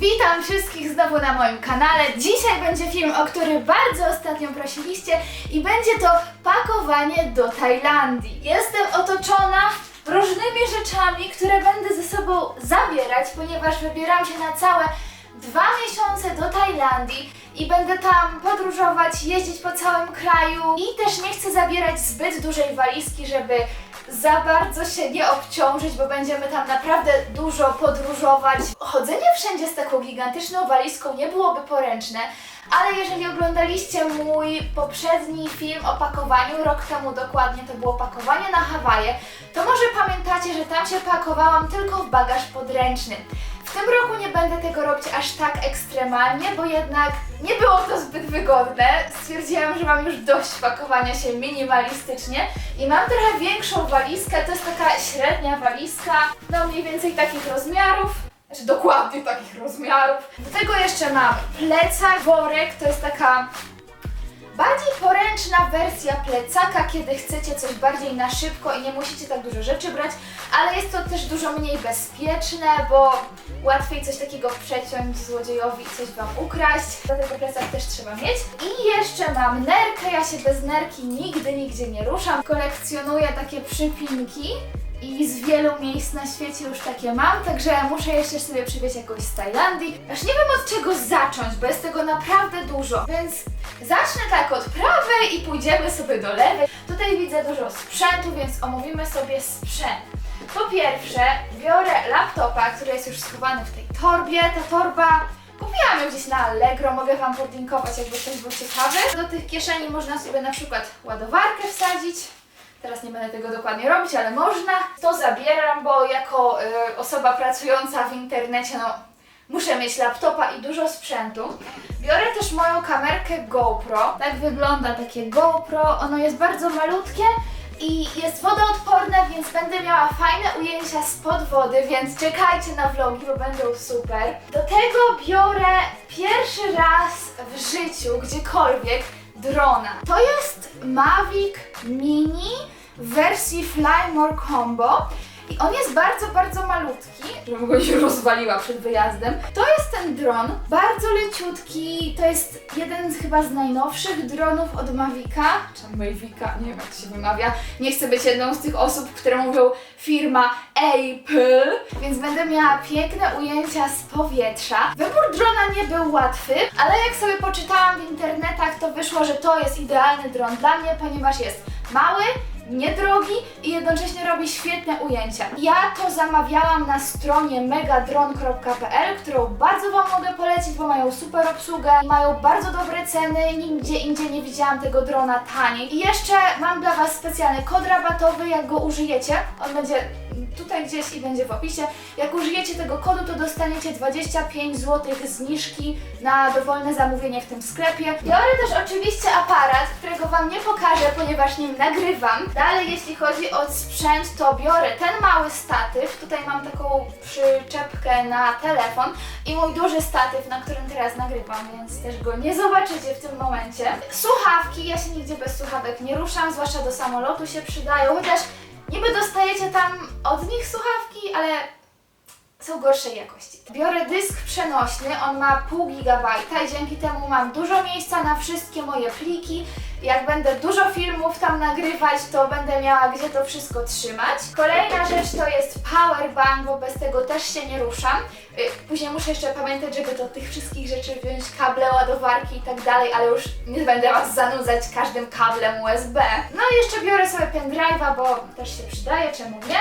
Witam wszystkich znowu na moim kanale. Dzisiaj będzie film, o który bardzo ostatnio prosiliście i będzie to pakowanie do Tajlandii. Jestem otoczona różnymi rzeczami, które będę ze sobą zabierać, ponieważ wybieram się na całe dwa miesiące do Tajlandii i będę tam podróżować, jeździć po całym kraju i też nie chcę zabierać zbyt dużej walizki, żeby za bardzo się nie obciążyć, bo będziemy tam naprawdę dużo podróżować. Chodzenie wszędzie z taką gigantyczną walizką nie byłoby poręczne, ale jeżeli oglądaliście mój poprzedni film o pakowaniu, rok temu dokładnie to było pakowanie na Hawaje, to może pamiętacie, że tam się pakowałam tylko w bagaż podręczny. W tym roku nie będę tego robić aż tak ekstremalnie, bo jednak nie było to zbyt wygodne. Stwierdziłam, że mam już dość pakowania się minimalistycznie i mam trochę większą walizkę, to jest taka średnia walizka, no mniej więcej takich rozmiarów. Znaczy dokładnie takich rozmiarów. Do tego jeszcze mam plecak, worek, to jest taka Bardziej poręczna wersja plecaka, kiedy chcecie coś bardziej na szybko i nie musicie tak dużo rzeczy brać, ale jest to też dużo mniej bezpieczne, bo łatwiej coś takiego przeciąć złodziejowi i coś Wam ukraść. Dlatego plecak też trzeba mieć. I jeszcze mam nerkę, ja się bez nerki nigdy, nigdzie nie ruszam. Kolekcjonuję takie przypinki. I z wielu miejsc na świecie już takie mam, także muszę jeszcze sobie przywieźć jakoś z Tajlandii. Aż nie wiem od czego zacząć, bo jest tego naprawdę dużo, więc zacznę tak od prawej i pójdziemy sobie do lewej. Tutaj widzę dużo sprzętu, więc omówimy sobie sprzęt. Po pierwsze, biorę laptopa, który jest już schowany w tej torbie. Ta torba Kupiłam ją gdzieś na Allegro, mogę Wam podlinkować, jakby ktoś był ciekawy. Do tych kieszeni można sobie na przykład ładowarkę wsadzić. Teraz nie będę tego dokładnie robić, ale można. To zabieram, bo jako y, osoba pracująca w internecie, no muszę mieć laptopa i dużo sprzętu. Biorę też moją kamerkę GoPro. Tak wygląda takie GoPro. Ono jest bardzo malutkie i jest wodoodporne, więc będę miała fajne ujęcia spod wody, więc czekajcie na vlogi, bo będą super. Do tego biorę pierwszy raz w życiu, gdziekolwiek, drona. To jest Mavic Mini w wersji Fly More Combo. I on jest bardzo, bardzo malutki, żebym go nie rozwaliła przed wyjazdem. To jest ten dron, bardzo leciutki, to jest jeden z chyba z najnowszych dronów od Mavica, czy Mavica, nie wiem jak to się wymawia. Nie chcę być jedną z tych osób, które mówią firma Apple, więc będę miała piękne ujęcia z powietrza. Wybór drona nie był łatwy, ale jak sobie poczytałam w internetach, to wyszło, że to jest idealny dron dla mnie, ponieważ jest mały, niedrogi i jednocześnie robi świetne ujęcia. Ja to zamawiałam na stronie megadron.pl, którą bardzo Wam mogę polecić, bo mają super obsługę, mają bardzo dobre ceny, nigdzie indziej nie widziałam tego drona taniej. I jeszcze mam dla Was specjalny kod rabatowy, jak go użyjecie, on będzie tutaj gdzieś i będzie w opisie. Jak użyjecie tego kodu, to dostaniecie 25 zł zniżki na dowolne zamówienie w tym sklepie. Biorę też oczywiście aparat, którego Wam nie pokażę, ponieważ nim nagrywam. Dalej, jeśli chodzi o sprzęt, to biorę ten mały statyw. Tutaj mam taką przyczepkę na telefon i mój duży statyw, na którym teraz nagrywam, więc też go nie zobaczycie w tym momencie. Słuchawki, ja się nigdzie bez słuchawek nie ruszam, zwłaszcza do samolotu się przydają, chociaż Niby dostajecie tam od nich słuchawki, ale są gorszej jakości. Biorę dysk przenośny, on ma pół gigabajta i dzięki temu mam dużo miejsca na wszystkie moje pliki. Jak będę dużo filmów tam nagrywać, to będę miała gdzie to wszystko trzymać. Kolejna rzecz to jest powerbank, bo bez tego też się nie ruszam. Y, Później muszę jeszcze pamiętać, żeby do tych wszystkich rzeczy wziąć kable, ładowarki i tak dalej, ale już nie będę Was zanudzać każdym kablem USB. No i jeszcze biorę sobie pendrive'a, bo też się przydaje, czemu nie.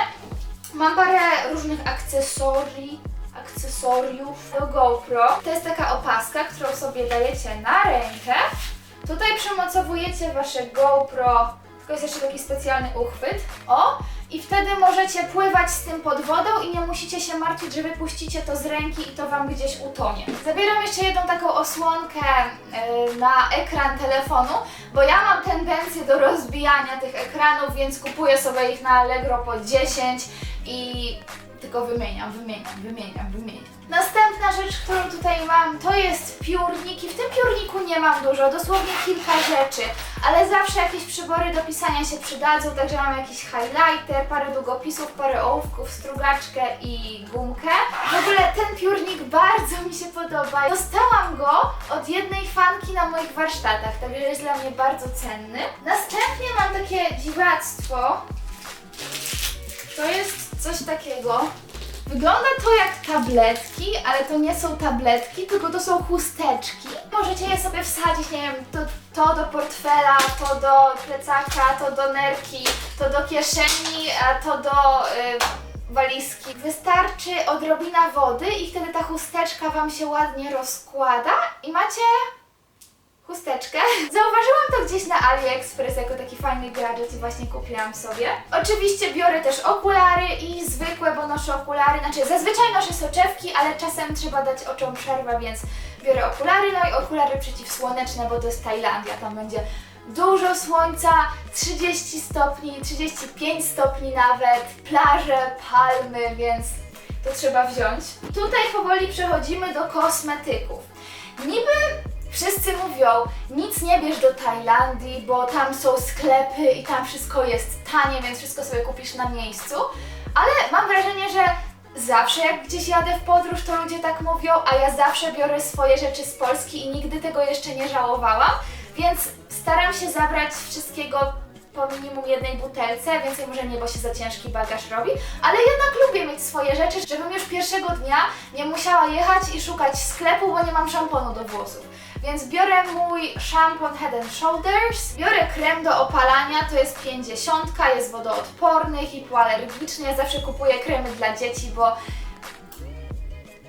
Mam parę różnych akcesorii, akcesoriów do GoPro. To jest taka opaska, którą sobie dajecie na rękę. Tutaj przymocowujecie wasze GoPro, tylko jest jeszcze taki specjalny uchwyt. O! I wtedy możecie pływać z tym pod wodą i nie musicie się martwić, że wypuścicie to z ręki i to Wam gdzieś utonie. Zabieram jeszcze jedną taką osłonkę yy, na ekran telefonu, bo ja mam tendencję do rozbijania tych ekranów, więc kupuję sobie ich na Allegro po 10 i tylko wymieniam, wymieniam, wymieniam, wymieniam. Następna rzecz, którą tutaj mam, to jest piórnik i w tym piórniku nie mam dużo, dosłownie kilka rzeczy, ale zawsze jakieś przybory do pisania się przydadzą, także mam jakiś highlighter, parę długopisów, parę ołówków, strugaczkę i gumkę. W ogóle ten piórnik bardzo mi się podoba. Dostałam go od jednej fanki na moich warsztatach, także jest dla mnie bardzo cenny. Następnie mam takie dziwactwo. To jest coś takiego. Wygląda to jak tabletki, ale to nie są tabletki, tylko to są chusteczki. Możecie je sobie wsadzić, nie wiem, to, to do portfela, to do plecaka, to do nerki, to do kieszeni, a to do y, walizki. Wystarczy odrobina wody i wtedy ta chusteczka Wam się ładnie rozkłada i macie chusteczkę. Zauważyłam to gdzieś na AliExpress jako fajny gadżet i właśnie kupiłam sobie. Oczywiście biorę też okulary i zwykłe, bo noszę okulary, znaczy zazwyczaj noszę soczewki, ale czasem trzeba dać oczom przerwę, więc biorę okulary, no i okulary przeciwsłoneczne, bo to jest Tajlandia, tam będzie dużo słońca, 30 stopni, 35 stopni nawet, plaże, palmy, więc to trzeba wziąć. Tutaj powoli przechodzimy do kosmetyków. Niby wszyscy mówią, nic nie bierz do Tajlandii, bo tam są sklepy i tam wszystko jest tanie, więc wszystko sobie kupisz na miejscu. Ale mam wrażenie, że zawsze jak gdzieś jadę w podróż, to ludzie tak mówią, a ja zawsze biorę swoje rzeczy z Polski i nigdy tego jeszcze nie żałowałam, więc staram się zabrać wszystkiego po minimum jednej butelce, więcej może nie, bo się za ciężki bagaż robi, ale jednak lubię mieć swoje rzeczy, żebym już pierwszego dnia nie musiała jechać i szukać sklepu, bo nie mam szamponu do włosów. Więc biorę mój szampon Head Shoulders, biorę krem do opalania, to jest 50, jest wodoodporny, hipoalergiczny. Ja zawsze kupuję kremy dla dzieci, bo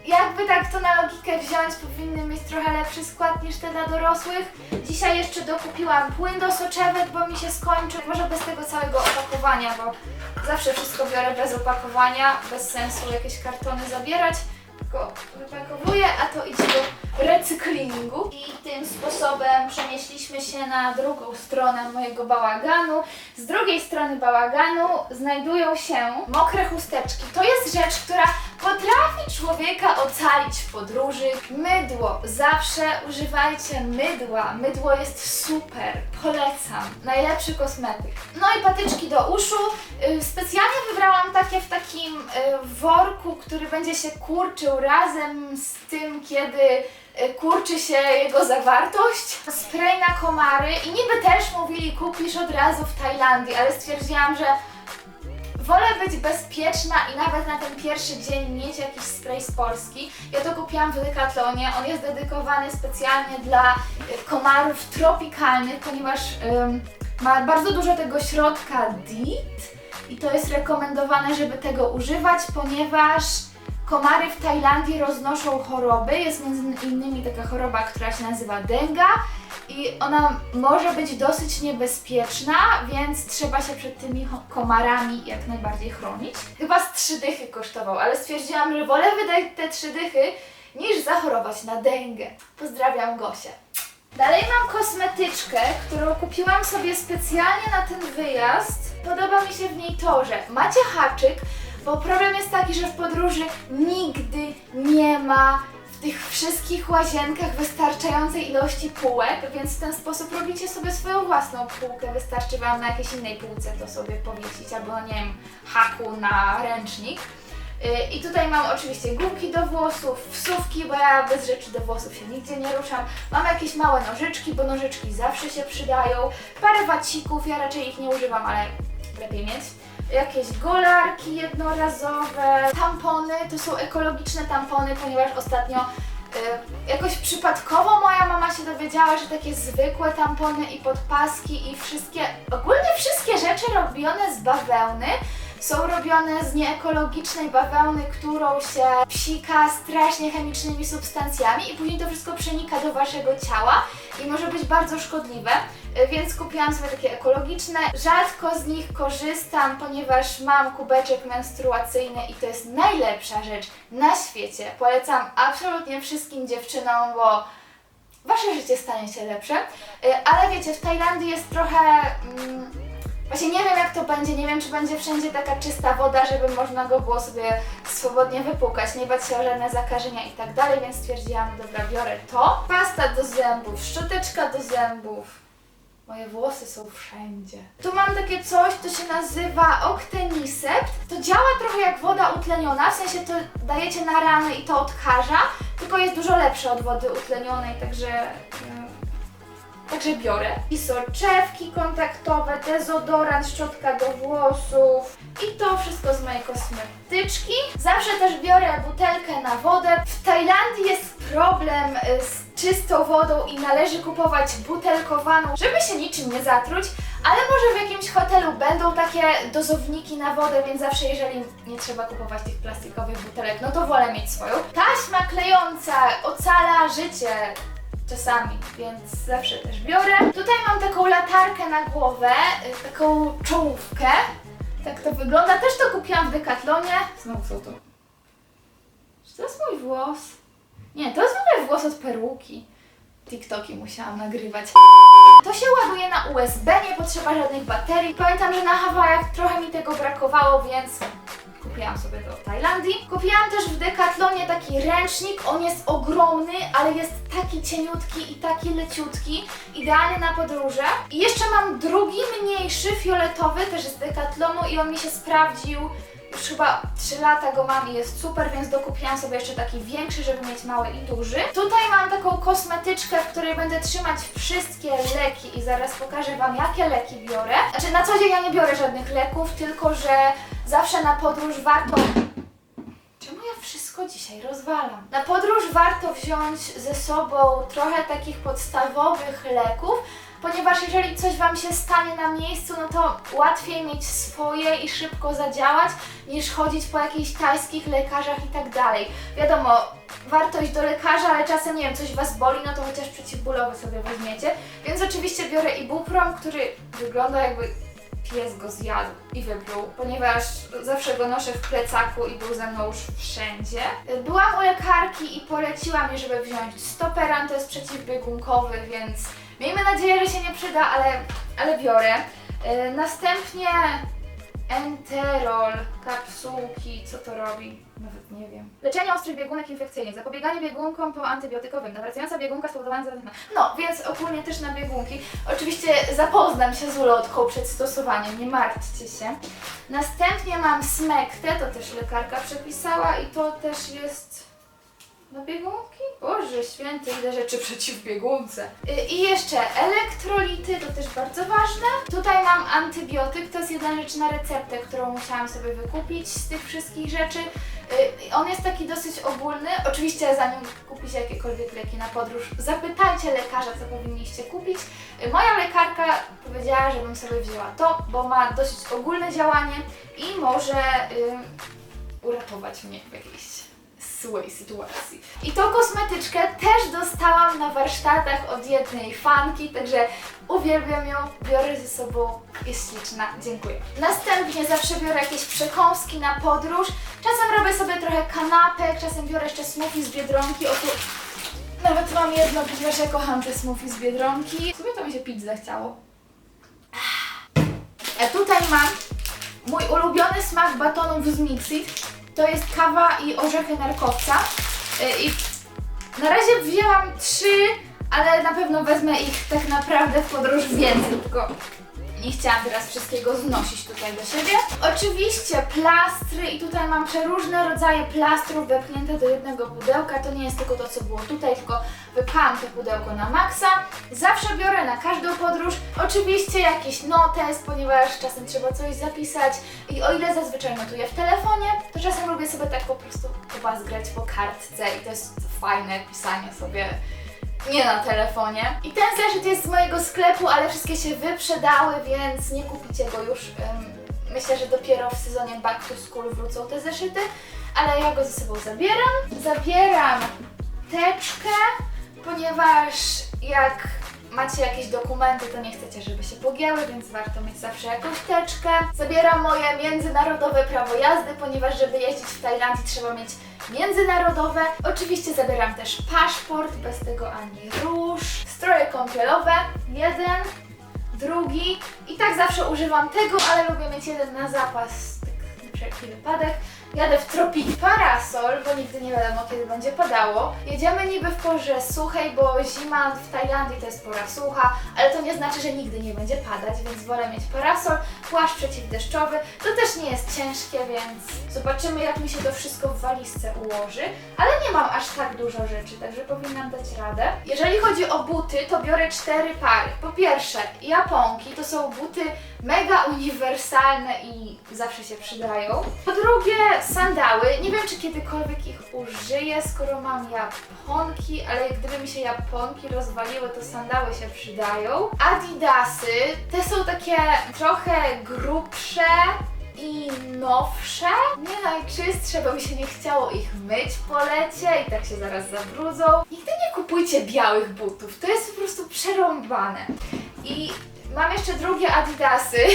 jakby tak to na logikę wziąć, powinny mieć trochę lepszy skład niż te dla dorosłych. Dzisiaj jeszcze dokupiłam płyn do soczewek, bo mi się skończył. Może bez tego całego opakowania, bo zawsze wszystko biorę bez opakowania, bez sensu jakieś kartony zabierać. Tylko wypakowuję, a to idzie do recyklingu. I tym sposobem przenieśliśmy się na drugą stronę mojego bałaganu. Z drugiej strony bałaganu znajdują się mokre chusteczki. To jest rzecz, która potrafi człowieka ocalić w podróży. Mydło. Zawsze używajcie mydła. Mydło jest super. Polecam. Najlepszy kosmetyk. No i patyczki do uszu. Y, Specjalnie wybrałam takie w takim y, worku, który będzie się kurczył razem z tym, kiedy kurczy się jego zawartość. Spray na komary i niby też mówili kupisz od razu w Tajlandii, ale stwierdziłam, że Wolę być bezpieczna i nawet na ten pierwszy dzień mieć jakiś spray z Polski. Ja to kupiłam w Decathlonie. On jest dedykowany specjalnie dla y, komarów tropikalnych, ponieważ ym, ma bardzo dużo tego środka DEET i to jest rekomendowane, żeby tego używać, ponieważ komary w Tajlandii roznoszą choroby. Jest między innymi taka choroba, która się nazywa denga i ona może być dosyć niebezpieczna, więc trzeba się przed tymi komarami jak najbardziej chronić. Chyba z trzy dychy kosztował, ale stwierdziłam, że wolę wydać te trzy dychy niż zachorować na dęgę. Pozdrawiam Gosię. Dalej mam kosmetyczkę, którą kupiłam sobie specjalnie na ten wyjazd. Podoba mi się w niej to, że macie haczyk, bo problem jest taki, że w podróży nigdy nie ma w tych wszystkich łazienkach wystarczającej ilości półek, więc w ten sposób robicie sobie swoją własną półkę. Wystarczy Wam na jakiejś innej półce to sobie powiesić, albo nie wiem, haku na ręcznik. Yy, I tutaj mam oczywiście gumki do włosów, wsówki, bo ja bez rzeczy do włosów się nigdzie nie ruszam. Mam jakieś małe nożyczki, bo nożyczki zawsze się przydają. Parę wacików, ja raczej ich nie używam, ale lepiej mieć. Jakieś golarki jednorazowe, tampony, to są ekologiczne tampony, ponieważ ostatnio y, jakoś przypadkowo moja mama się dowiedziała, że takie zwykłe tampony i podpaski i wszystkie, ogólnie wszystkie rzeczy robione z bawełny są robione z nieekologicznej bawełny, którą się psika strasznie chemicznymi substancjami i później to wszystko przenika do waszego ciała i może być bardzo szkodliwe. Y, Więc kupiłam sobie takie ekologiczne. Rzadko z nich korzystam, ponieważ mam kubeczek menstruacyjny i to jest najlepsza rzecz na świecie. Polecam absolutnie wszystkim dziewczynom, bo wasze życie stanie się lepsze. Y, Ale wiecie, w Tajlandii jest trochę. Mm, Właśnie nie wiem jak to będzie, nie wiem czy będzie wszędzie taka czysta woda, żeby można go było sobie swobodnie wypłukać, nie bać się o żadne zakażenia i tak dalej, więc stwierdziłam, dobra, biorę to. Pasta do zębów, szczoteczka do zębów. Moje włosy są wszędzie. Tu mam takie coś, to się nazywa Octenisept. To działa trochę jak woda utleniona, w sensie to dajecie na rany i to odkaża, tylko jest dużo lepsze od wody utlenionej, także... Także biorę. I soczewki kontaktowe, dezodorant, szczotka do włosów i to wszystko z mojej kosmetyczki. Zawsze też biorę butelkę na wodę. W Tajlandii jest problem y, z czystą wodą i należy kupować butelkowaną, żeby się niczym nie zatruć. Ale może w jakimś hotelu będą takie dozowniki na wodę, więc zawsze jeżeli nie trzeba kupować tych plastikowych butelek, no to wolę mieć swoją. Taśma klejąca ocala życie czasami, więc zawsze też biorę. Tutaj mam taką latarkę na głowę, y, taką czołówkę. Tak to wygląda. Też to kupiłam w Decathlonie. Znowu co to? Czy to jest mój włos? Nie, to jest w ogóle włos od peruki. TikToki musiałam nagrywać. To się ładuje na USB, nie potrzeba żadnych baterii. Pamiętam, że na Hawajach trochę mi tego brakowało, więc kupiłam sobie to w Tajlandii. Kupiłam też w Decathlonie taki ręcznik, on jest ogromny, ale jest taki cieniutki i taki leciutki, idealny na podróże. I jeszcze mam drugi, mniejszy, fioletowy, też z Decathlonu i on mi się sprawdził. Już chyba 3 lata go mam i jest super, więc dokupiłam sobie jeszcze taki większy, żeby mieć mały i duży. Tutaj mam taką kosmetyczkę, w której będę trzymać wszystkie leki i zaraz pokażę Wam, jakie leki biorę. Znaczy na co dzień ja nie biorę żadnych leków, tylko że zawsze na podróż warto Czemu ja wszystko dzisiaj rozwalam? Na podróż warto wziąć ze sobą trochę takich podstawowych leków, ponieważ jeżeli coś Wam się stanie na miejscu, no to łatwiej mieć swoje i szybko zadziałać, niż chodzić po jakichś tajskich lekarzach i tak dalej. Wiadomo, warto iść do lekarza, ale czasem, nie wiem, coś Was boli, no to chociaż przeciwbólowy sobie weźmiecie. Więc oczywiście biorę ibuprom, który wygląda jakby pies go zjadł i wypluł, ponieważ zawsze go noszę w plecaku i był ze mną już wszędzie. Byłam u lekarki i poleciła mi, żeby wziąć stoperan, to jest przeciwbiegunkowy, więc miejmy nadzieję, że się nie przyda, ale, ale biorę. Yy, Następnie enterol, kapsułki, co to robi? Nawet nie wiem. Leczenie ostrych biegunek infekcyjnych, zapobieganie biegunkom po antybiotykowym, nawracająca biegunka spowodowana zarazem. No, więc ogólnie też na biegunki. Oczywiście zapoznam się z ulotką przed stosowaniem, nie martwcie się. Następnie mam smektę, to też lekarka przepisała i to też jest na biegunki? Boże święty, ile rzeczy przeciw biegunce. Y, I jeszcze elektrolity, to też bardzo ważne. Tutaj mam antybiotyk, to jest jedna rzecz na receptę, którą musiałam sobie wykupić z tych wszystkich rzeczy. Y, On jest taki dosyć ogólny. Oczywiście zanim kupicie jakiekolwiek leki na podróż, zapytajcie lekarza, co powinniście kupić. Y, Moja lekarka powiedziała, żebym sobie wzięła to, bo ma dosyć ogólne działanie i może uratować mnie w jakiejś złej sytuacji. I tą kosmetyczkę też dostałam na warsztatach od jednej fanki, także uwielbiam ją, biorę ze sobą, jest śliczna, dziękuję. Następnie zawsze biorę jakieś przekąski na podróż, czasem robię sobie trochę kanapek, czasem biorę jeszcze smoothie z Biedronki, o tu nawet mam jedno, ponieważ ja kocham te smoothie z Biedronki. W sumie to mi się pić zachciało. A tutaj mam mój ulubiony smak batonów z Mixit. To jest kawa i orzechy nerkowca. Y, I na razie wzięłam trzy, ale na pewno wezmę ich tak naprawdę w podróż więcej, tylko nie chciałam teraz wszystkiego znosić tutaj do siebie. Oczywiście plastry i tutaj mam przeróżne rodzaje plastrów wepchnięte do jednego pudełka. To nie jest tylko to, co było tutaj, tylko wypchałam to pudełko na maksa. Zawsze biorę na każdą podróż. Oczywiście jakiś notes, ponieważ czasem trzeba coś zapisać i o ile zazwyczaj notuję w telefonie, to czasem lubię sobie tak po prostu zgrać po kartce i to jest fajne pisanie sobie nie na telefonie. I ten zeszyt jest z mojego sklepu, ale wszystkie się wyprzedały, więc nie kupicie go już. Myślę, że dopiero w sezonie Back to School wrócą te zeszyty, ale ja go ze sobą zabieram. Zabieram teczkę, ponieważ jak macie jakieś dokumenty, to nie chcecie, żeby się pogięły, więc warto mieć zawsze jakąś teczkę. Zabieram moje międzynarodowe prawo jazdy, ponieważ żeby jeździć w Tajlandii trzeba mieć międzynarodowe. Oczywiście zabieram też paszport, bez tego ani rusz. Stroje kąpielowe, jeden, drugi. I tak zawsze używam tego, ale lubię mieć jeden na zapas, tak na wszelki wypadek. Jadę w tropiki parasol, bo nigdy nie wiadomo kiedy będzie padało. Jedziemy niby w porze suchej, bo zima w Tajlandii to jest pora sucha, ale to nie znaczy, że nigdy nie będzie padać, więc wolę mieć parasol, płaszcz przeciwdeszczowy. To też nie jest ciężkie, więc zobaczymy jak mi się to wszystko w walizce ułoży. Ale nie mam aż tak dużo rzeczy, także powinnam dać radę. Jeżeli chodzi o buty, to biorę cztery pary. Po pierwsze, japonki to są buty mega uniwersalne i zawsze się przydają. Po drugie, sandały. Nie wiem, czy kiedykolwiek ich użyję, skoro mam japonki, ale gdyby mi się japonki rozwaliły, to sandały się przydają. Adidasy, te są takie trochę grubsze, i nowsze, nie najczystsze, bo mi się nie chciało ich myć po lecie i tak się zaraz zabrudzą. Nigdy nie kupujcie białych butów, to jest po prostu przerąbane. I mam jeszcze drugie adidasy.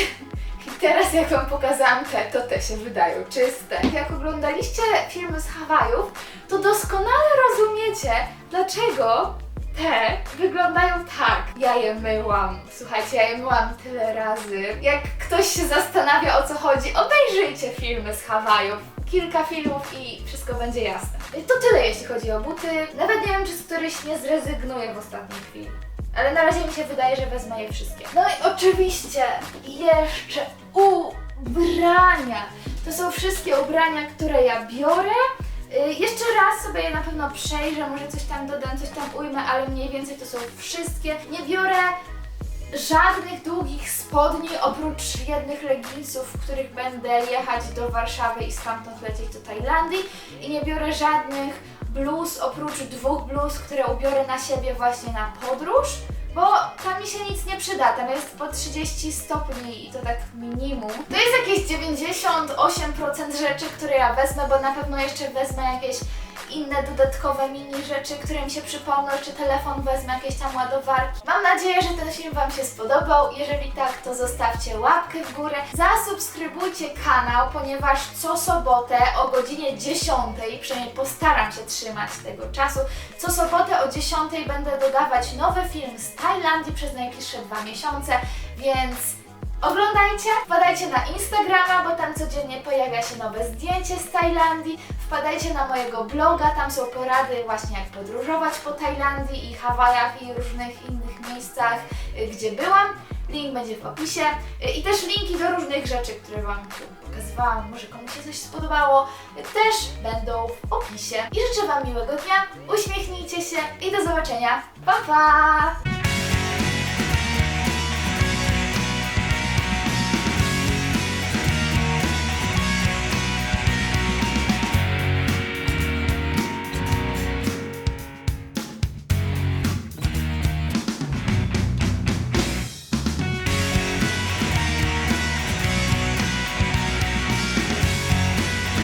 I teraz jak Wam pokazałam te, to te się wydają czyste. Jak oglądaliście filmy z Hawajów, to doskonale rozumiecie, dlaczego te wyglądają tak. Ja je myłam. Słuchajcie, ja je myłam tyle razy. Jak ktoś się zastanawia o co chodzi, obejrzyjcie filmy z Hawajów. Kilka filmów i wszystko będzie jasne. To tyle jeśli chodzi o buty. Nawet nie wiem, czy z któryś nie zrezygnuję w ostatniej chwili. Ale na razie mi się wydaje, że wezmę je wszystkie. No i oczywiście jeszcze ubrania. To są wszystkie ubrania, które ja biorę. Y, Jeszcze raz sobie je na pewno przejrzę, może coś tam dodam, coś tam ujmę, ale mniej więcej to są wszystkie. Nie biorę żadnych długich spodni, oprócz jednych leginsów, w których będę jechać do Warszawy i stamtąd lecieć do Tajlandii. I nie biorę żadnych bluz, oprócz dwóch bluz, które ubiorę na siebie właśnie na podróż. Bo tam mi się nic nie przyda, tam jest po 30 stopni i to tak minimum. To jest jakieś 98% rzeczy, które ja wezmę, bo na pewno jeszcze wezmę jakieś inne dodatkowe mini rzeczy, które mi się przypomną, jeszcze telefon wezmę, jakieś tam ładowarki. Mam nadzieję, że ten film Wam się spodobał. Jeżeli tak, to zostawcie łapkę w górę. Zasubskrybujcie kanał, ponieważ co sobotę o godzinie 10, przynajmniej postaram się trzymać tego czasu, co sobotę o 10 będę dodawać nowy film z Tajlandii przez najbliższe dwa miesiące, więc Oglądajcie, wpadajcie na Instagrama, bo tam codziennie pojawia się nowe zdjęcie z Tajlandii. Wpadajcie na mojego bloga, tam są porady właśnie jak podróżować po Tajlandii i Hawajach i różnych innych miejscach, y, gdzie byłam. Link będzie w opisie y, i też linki do różnych rzeczy, które Wam tu pokazywałam. Może komuś się coś spodobało, y, też będą w opisie. I życzę Wam miłego dnia, uśmiechnijcie się i do zobaczenia. Pa, pa!